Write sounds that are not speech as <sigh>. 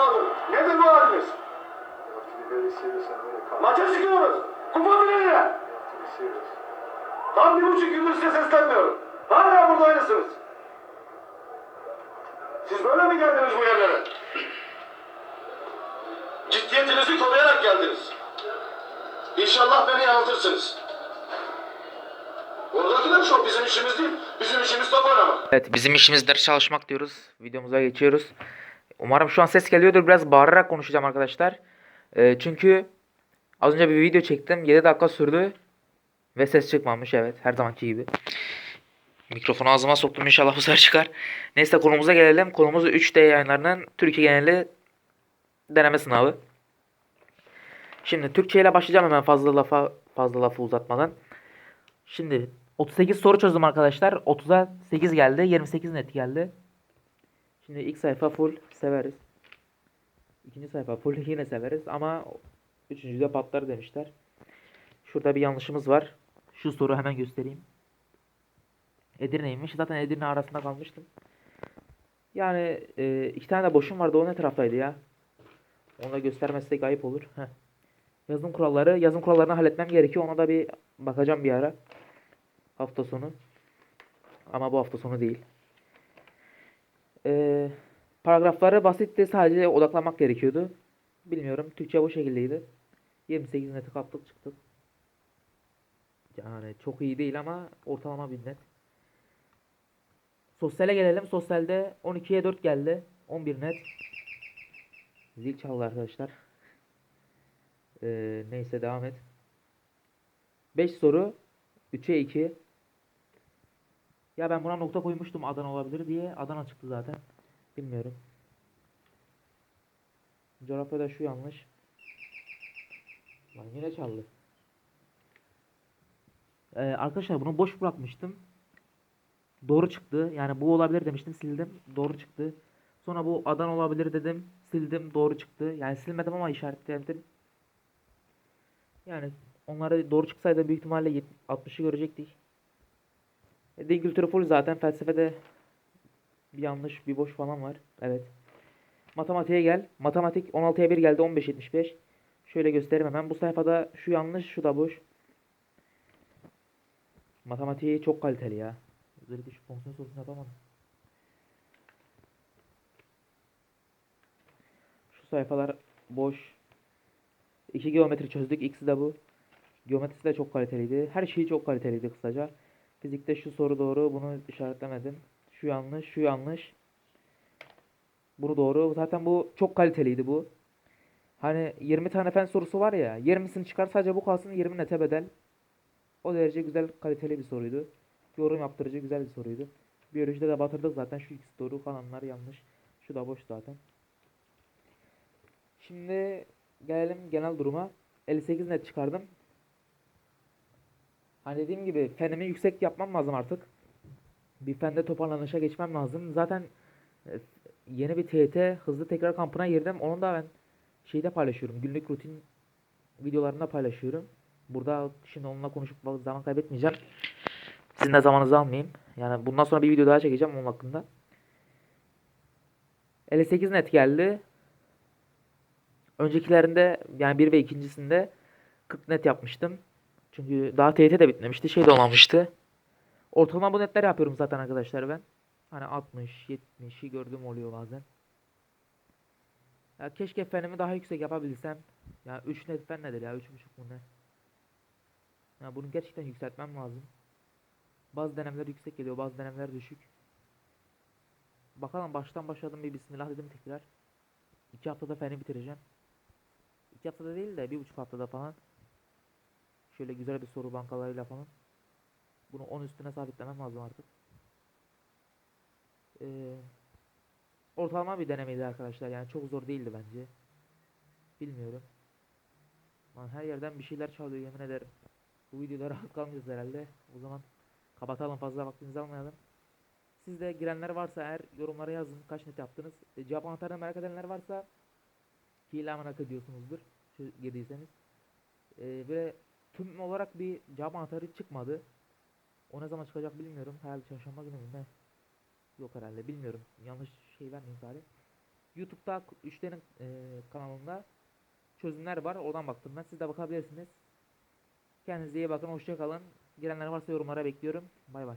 anlamadım. Nedir bu calm. Maça çıkıyoruz. Kupa finali. You have to be serious. Tam bir buçuk gündür size seslenmiyorum. Hala burada aynısınız. Siz böyle mi geldiniz bu yerlere? Ciddiyetinizi koruyarak geldiniz. İnşallah beni yanıltırsınız. Buradakiler çok bizim işimiz değil. Bizim işimiz top oynamak. Evet bizim işimiz ders çalışmak diyoruz. Videomuza geçiyoruz. Umarım şu an ses geliyordur. Biraz bağırarak konuşacağım arkadaşlar. Ee, çünkü az önce bir video çektim. 7 dakika sürdü. Ve ses çıkmamış evet. Her zamanki gibi. Mikrofonu ağzıma soktum inşallah bu sefer çıkar. Neyse konumuza gelelim. Konumuz 3D yayınlarının Türkiye geneli deneme sınavı. Şimdi Türkçe ile başlayacağım hemen fazla lafa fazla lafı uzatmadan. Şimdi 38 soru çözdüm arkadaşlar. 30'a 8 geldi. 28 net geldi. Şimdi ilk sayfa full severiz. İkinci sayfa full <laughs> yine severiz ama üçüncüde patlar demişler. Şurada bir yanlışımız var. Şu soru hemen göstereyim. Edirne'ymiş. Zaten Edirne arasında kalmıştım. Yani e, iki tane de boşum vardı. O ne taraftaydı ya? Onu da göstermezsek ayıp olur. Heh. Yazım kuralları. Yazım kurallarını halletmem gerekiyor. Ona da bir bakacağım bir ara. Hafta sonu. Ama bu hafta sonu değil. Paragrafları basitti. Sadece odaklanmak gerekiyordu. Bilmiyorum. Türkçe bu şekildeydi. 28 neti kaptık çıktık. Yani çok iyi değil ama ortalama bir net. Sosyale gelelim. Sosyalde 12'ye 4 geldi. 11 net. Zil çaldı arkadaşlar. Ee, neyse devam et. 5 soru. 3'e 2. Ya ben buna nokta koymuştum Adana olabilir diye. Adana çıktı zaten. Bilmiyorum. Coğrafyada şu yanlış. Lan yine çaldı. Ee, arkadaşlar bunu boş bırakmıştım. Doğru çıktı. Yani bu olabilir demiştim sildim. Doğru çıktı. Sonra bu Adana olabilir dedim. Sildim doğru çıktı. Yani silmedim ama işaretledim. Yani onları doğru çıksaydı büyük ihtimalle yet- 60'ı görecektik. E, Din kültürü full zaten felsefede bir yanlış bir boş falan var. Evet. Matematiğe gel. Matematik 16'ya 1 geldi 15.75. Şöyle göstereyim hemen. Bu sayfada şu yanlış şu da boş. Matematiği çok kaliteli ya. Özellikle şu fonksiyon sorusunu yapamadım. Şu sayfalar boş. İki geometri çözdük. İkisi de bu. Geometrisi de çok kaliteliydi. Her şeyi çok kaliteliydi kısaca. Fizikte şu soru doğru. Bunu işaretlemedim. Şu yanlış. Şu yanlış. Bunu doğru. Zaten bu çok kaliteliydi bu. Hani 20 tane fen sorusu var ya. 20'sini çıkar sadece bu kalsın 20 nete bedel. O derece güzel kaliteli bir soruydu. Yorum yaptırıcı güzel bir soruydu. Biyolojide de batırdık zaten. Şu ikisi doğru kalanlar yanlış. Şu da boş zaten. Şimdi gelelim genel duruma. 58 net çıkardım. Hani dediğim gibi fenimi yüksek yapmam lazım artık. Bir fende toparlanışa geçmem lazım. Zaten e, yeni bir TYT hızlı tekrar kampına girdim. Onu da ben şeyde paylaşıyorum. Günlük rutin videolarında paylaşıyorum. Burada şimdi onunla konuşup zaman kaybetmeyeceğim. Sizin de zamanınızı almayayım. Yani bundan sonra bir video daha çekeceğim onun hakkında. 58 net geldi. Öncekilerinde yani bir ve ikincisinde 40 net yapmıştım. Çünkü daha TYT de bitmemişti. Şey de olmamıştı. Ortalama bu netler yapıyorum zaten arkadaşlar ben. Hani 60, 70'i gördüğüm oluyor bazen. Ya keşke fenimi daha yüksek yapabilsem. Ya 3 net fen nedir ya? 3.5 mu ne? Ya bunu gerçekten yükseltmem lazım. Bazı denemeler yüksek geliyor, bazı denemeler düşük. Bakalım baştan başladım bir bismillah dedim tekrar. 2 haftada feni bitireceğim. 2 haftada değil de bir buçuk haftada falan. Şöyle güzel bir soru bankalarıyla falan. Bunu 10 üstüne sabitlemem lazım artık. Ee, ortalama bir denemeydi arkadaşlar. Yani çok zor değildi bence. Bilmiyorum. Lan her yerden bir şeyler çalıyor yemin ederim. Bu videoda <laughs> rahat kalmayacağız herhalde. O zaman kapatalım fazla vaktinizi almayalım. Sizde girenler varsa eğer yorumlara yazın kaç net yaptınız. E, cevap anahtarını merak edenler varsa hile merak ediyorsunuzdur. Girdiyseniz. E, ve tüm olarak bir cevap anahtarı çıkmadı. O ne zaman çıkacak bilmiyorum. Herhalde çarşamba günü mü ne? Yok herhalde bilmiyorum. Yanlış şey vermeyeyim bari. YouTube'da üçlerin e, kanalında çözümler var. Oradan baktım ben. Siz de bakabilirsiniz. Kendinize iyi bakın. Hoşça kalın. Girenler varsa yorumlara bekliyorum. Bay bay.